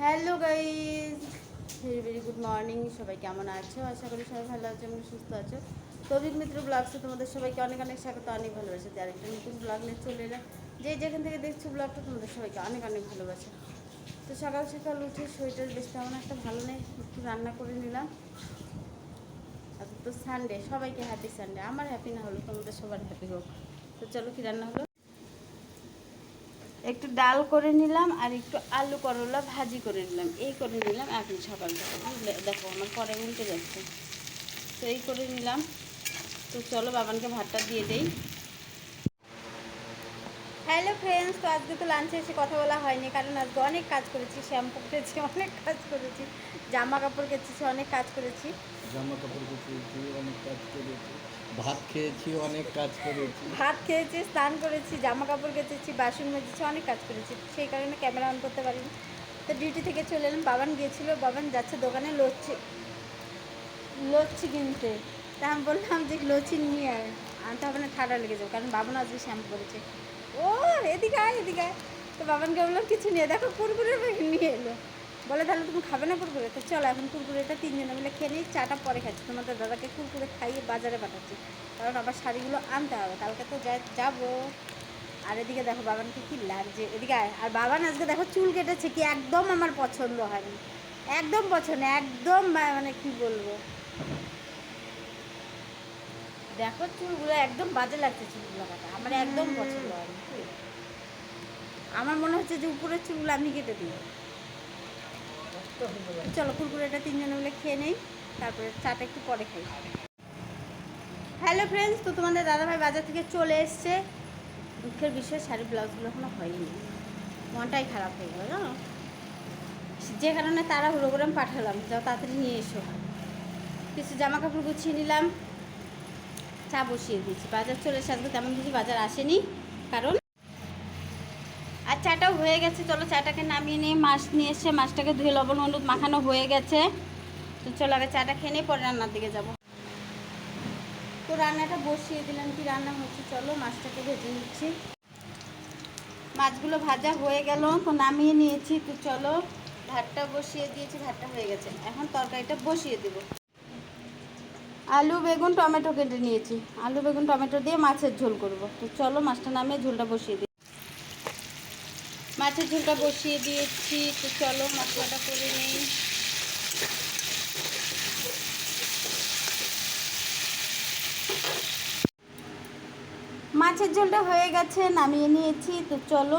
Hello guys very very good morning সবাই কেমন আছো? আশা করি সবাই ভালো আছো এবং সুস্থ আছো। তবিক মিত্র ব্লগসে তোমাদের সবাইকে অনেক অনেক স্বাগত, অনেক ভালোবাসে। আর একটা নতুন ব্লগ নিয়ে চলে এলাম। যে যেখান থেকে দেখছ ব্লগটা তোমাদের সবাইকে অনেক অনেক ভালোবাসে। তো সকাল সকাল উঠে শরীরটা বেশ তেমন একটা ভালো নেই, একটু রান্না করে নিলাম। আচ্ছা তো সানডে সবাইকে হ্যাপি সানডে আমার হ্যাপি না হলো তোমাদের সবার হ্যাপি হোক। তো চলো কি রান্না হলো? একটু ডাল করে নিলাম আর একটু আলু করলা ভাজি করে নিলাম। এই করে নিলাম এখন সকাল বুঝলে? দেখো আমার পরে উল্টে যাচ্ছে। তো এই করে নিলাম। তো চলো বাবানকে ভাতটা দিয়ে দেই। হ্যালো ফ্রেন্ডস তো আজকে তো লাঞ্চে এসে কথা বলা হয়নি কারণ আজকে অনেক কাজ করেছি শ্যাম্পু কেটেছি অনেক কাজ করেছি জামা কাপড় কেটেছি অনেক কাজ করেছি। জামা কাপড় কেচেছি অনেক কাজ করেছি। ভাত খেয়েছি, অনেক কাজ করেছি। ভাত খেয়েছি, স্নান করেছি জামা কাপড় কেচেছি, বাসন মেজেছি, অনেক কাজ করেছি। সেই কারণে ক্যামেরা অন করতে পারিনি। তো ডিউটি থেকে চলে এলাম, বাবান গিয়েছিল, বাবান যাচ্ছে দোকানে লচ্ছি। লচ্ছি কিনতে। তা আমি বললাম যে লচ্ছি নিয়ে আয়। আনতে হবে না ঠান্ডা লেগে যাবে, কারণ বাবান আজকে শ্যাম্পু করেছে। ও, এদিকে আয় এদিকে আয়। তো বাবানকে বললাম, কিছু নিয়ে দেখো, কুরকুরে নিয়ে এলো। বলে, তাহলে তুমি খাবে না কুরকুরে? তো চলো, এখন কুরকুরেটা তিনজনে মিলে খেয়ে নিই, চাটা পরে খাচ্ছি। তোমাদের দাদাকে কুরকুরে খাইয়ে বাজারে পাঠাচ্ছি, কারণ আবার শাড়িগুলো আনতে হবে, কালকে তো যাব। আর এদিকে দেখো বাবানকে কি লাগছে? এদিকে। আর বাবান আজকে দেখো, চুল কেটেছে কি একদম আমার পছন্দ হয়নি। একদম পছন্দ, একদম মানে কি বলব? দেখো চুলগুলো, একদম বাজে লাগছে চুলগুলো কাটা। আমার একদম পছন্দ হয়নি। আমার মনে হচ্ছে যে উপরের চুলগুলো আমি কেটে দিই। চলো কুরকুরেটা তিনজনে মিলে খেয়ে নেই, তারপরে চাটা একটু পরে খাই। হ্যালো ফ্রেন্ডস তো তোমাদের দাদাভাই বাজার থেকে চলে এসছে। দুঃখের বিষয়ে, শাড়ি, ব্লাউজগুলো এখনও হয়নি। মনটাই খারাপ হয়ে গেল, জানো? যে কারণে তারা আমি পাঠালাম, যাও তাড়াতাড়ি নিয়ে এসো। কিছু জামা কাপড় গুছিয়ে নিলাম, চা বসিয়ে দিয়েছি। বাজার চলে এসে আজকে তেমন কিছু বাজার আসেনি, কারণ চাটাও হয়ে গেছে। চলো চাটাকে নামিয়ে নিয়ে মাছ নিয়ে এসে মাছটাকে ধুয়ে লবণ হলুদ মাখানো হয়ে গেছে। তো চলো আগে চাটা খেয়ে নিয়ে পরে রান্নার দিকে যাব। তো রান্নাটা বসিয়ে দিলাম, কি রান্না হচ্ছে চলো মাছটাকে ভেজে নিচ্ছি। মাছগুলো ভাজা হয়ে গেল, তো নামিয়ে নিয়েছি। তো চলো ভাতটা বসিয়ে দিয়েছি, ভাতটা হয়ে গেছে। এখন তরকারিটা বসিয়ে দেবো। আলু, বেগুন, টমেটো কেটে নিয়েছি। আলু, বেগুন, টমেটো দিয়ে মাছের ঝোল করব। তো চলো মাছটা নামিয়ে ঝোলটা বসিয়ে দিই। মাছের ঝোলটা বসিয়ে দিয়েছি তো চলো মশলাটা করে নিই। মাছের ঝোলটা হয়ে গেছে নামিয়ে নিয়েছি তো চলো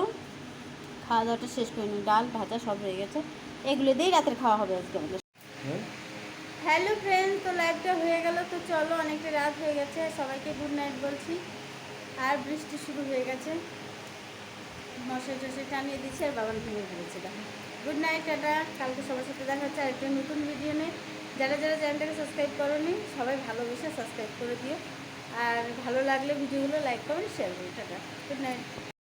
খাওয়া দাওয়াটা শেষ করে নিই। ডাল ভাজা সব হয়ে গেছে। এগুলো দিয়েই রাতের খাওয়া হবে আজকে আমাদের। হ্যাঁ? হ্যালো ফ্রেন্ড তো লাইভটা হয়ে গেল তো চলো অনেকটা রাত হয়ে গেছে। সবাইকে গুড নাইট বলছি। আর বৃষ্টি শুরু হয়ে গেছে। মশাই টশাই টানিয়ে দিচ্ছে, আর বাবান ভেঙে ফেলেছে। দেখো। Good night tata. কালকে সবার সাথে দেখা হচ্ছে আর একটা নতুন ভিডিও নেই যারা যারা চ্যানেলটাকে সাবস্ক্রাইব করোনি, সবাই ভালোবেসে সাবস্ক্রাইব করে দিও। আর ভালো লাগলে ভিডিওগুলো লাইক করুন শেয়ার করুন টাটা। Good night